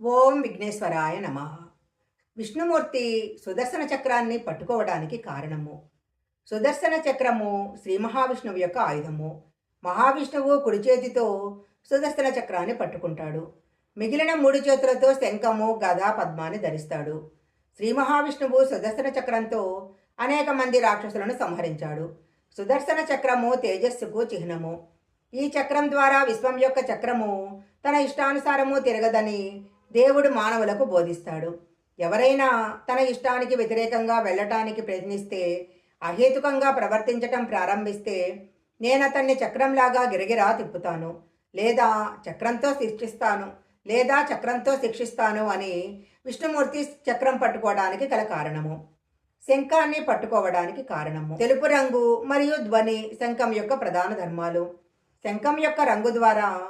ఓం విఘ్నేశ్వరాయ నమ. విష్ణుమూర్తి సుదర్శన చక్రాన్ని పట్టుకోవడానికి కారణము. సుదర్శన చక్రము శ్రీ మహావిష్ణువు యొక్క ఆయుధము. మహావిష్ణువు కుడి చేతితో సుదర్శన చక్రాన్ని పట్టుకుంటాడు. మిగిలిన మూడు చేతులతో శంఖము గద పద్మాన్ని ధరిస్తాడు. శ్రీ మహావిష్ణువు సుదర్శన చక్రంతో అనేక మంది రాక్షసులను సంహరించాడు. సుదర్శన చక్రము తేజస్సుకు చిహ్నము. ఈ చక్రం ద్వారా విశ్వం యొక్క చక్రము తన ఇష్టానుసారము తిరగదని దేవుడు మానవులకు బోధిస్తాడు. ఎవరైనా తన ఇష్టానికి వ్యతిరేకంగా వెళ్ళటానికి ప్రయత్నిస్తే అహేతుకంగా ప్రవర్తించటం ప్రారంభిస్తే నేను అతన్ని చక్రంలాగా గిరగిరా తిప్పుతాను. లేదా చక్రంతో శిక్షిస్తాను లేదా చక్రంతో శిక్షిస్తాను అని విష్ణుమూర్తి చక్రం పట్టుకోవడానికి గల కారణము. శంఖాన్ని పట్టుకోవడానికి కారణము. తెలుపు రంగు మరియు ధ్వని శంఖం యొక్క ప్రధాన ధర్మాలు. శంఖం యొక్క రంగు ద్వారా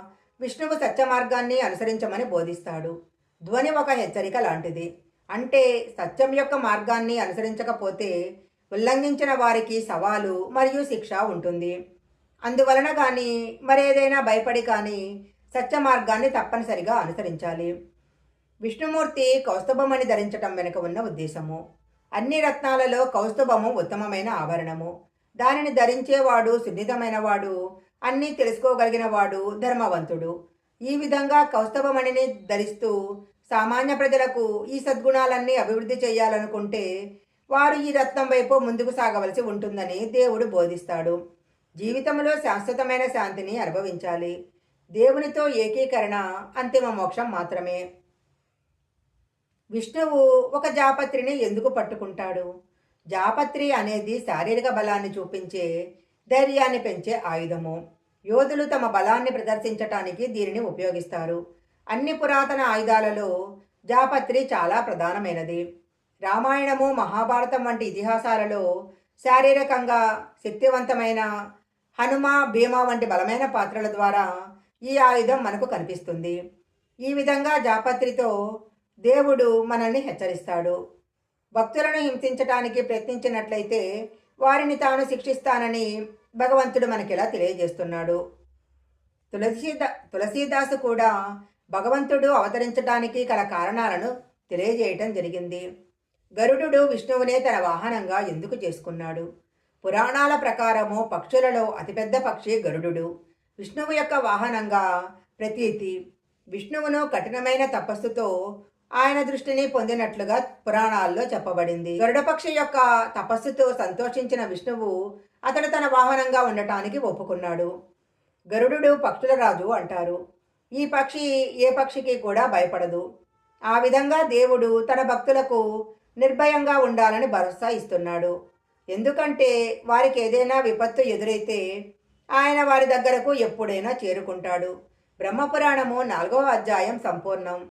విష్ణువు సత్య మార్గాన్ని అనుసరించమని బోధిస్తాడు. ధ్వని ఒక హెచ్చరిక లాంటిది. అంటే సత్యం యొక్క మార్గాన్ని అనుసరించకపోతే ఉల్లంఘించిన వారికి సవాలు మరియు శిక్ష ఉంటుంది. అందువలన కానీ మరేదైనా భయపడి కానీ సత్య మార్గాన్ని తప్పనిసరిగా అనుసరించాలి. విష్ణుమూర్తి కౌస్తుభమని ధరించటం వెనుక ఉన్న ఉద్దేశము. అన్ని రత్నాలలో కౌస్తుభము ఉత్తమమైన ఆభరణము. దానిని ధరించేవాడు సున్నితమైనవాడు అన్నీ తెలుసుకోగలిగినవాడు ధర్మవంతుడు. ఈ విధంగా కౌస్తభమణిని ధరిస్తూ సామాన్య ప్రజలకు ఈ సద్గుణాలన్నీ అభివృద్ధి చేయాలనుకుంటే వారు ఈ రత్నం వైపు ముందుకు సాగవలసి ఉంటుందని దేవుడు బోధిస్తాడు. జీవితంలో శాశ్వతమైన శాంతిని అనుభవించాలి. దేవునితో ఏకీకరణ అంతిమ మోక్షం మాత్రమే. విష్ణువు ఒక జాపత్రిని ఎందుకు పట్టుకుంటాడు? జాపత్రి అనేది శారీరక బలాన్ని చూపించే ధైర్యాన్ని పెంచే ఆయుధము. యోధులు తమ బలాన్ని ప్రదర్శించటానికి దీనిని ఉపయోగిస్తారు. అన్ని పురాతన ఆయుధాలలో జాపత్రి చాలా ప్రధానమైనది. రామాయణము మహాభారతం వంటి ఇతిహాసాలలో శారీరకంగా శక్తివంతమైన హనుమ భీమ వంటి బలమైన పాత్రల ద్వారా ఈ ఆయుధం మనకు కనిపిస్తుంది. ఈ విధంగా జాపత్రితో దేవుడు మనల్ని హెచ్చరిస్తాడు. భక్తులను హింసించటానికి ప్రయత్నించినట్లయితే వారిని తాను శిక్షిస్తానని భగవంతుడు మనకి ఇలా తెలియజేస్తున్నాడు తులసీదా తులసీదాసు కూడా భగవంతుడు అవతరించడానికి గల కారణాలను తెలియజేయటం జరిగింది. గరుడు విష్ణువునే తన వాహనంగా ఎందుకు చేసుకున్నాడు? పురాణాల ప్రకారము పక్షులలో అతిపెద్ద పక్షి గరుడు విష్ణువు యొక్క వాహనంగా ప్రతీతి. విష్ణువును కఠినమైన తపస్సుతో ఆయన దృష్టిని పొందినట్లుగా పురాణాల్లో చెప్పబడింది. గరుడపక్షి యొక్క తపస్సుతో సంతోషించిన విష్ణువు అతడు తన వాహనంగా ఉండటానికి ఒప్పుకున్నాడు. గరుడు పక్షుల రాజు అంటారు. ఈ పక్షి ఏ పక్షికి కూడా భయపడదు. ఆ విధంగా దేవుడు తన భక్తులకు నిర్భయంగా ఉండాలని భరోసా ఇస్తున్నాడు. ఎందుకంటే వారికి ఏదైనా విపత్తు ఎదురైతే ఆయన వారి దగ్గరకు ఎప్పుడైనా చేరుకుంటాడు. బ్రహ్మపురాణము నాలుగవ అధ్యాయం సంపూర్ణం.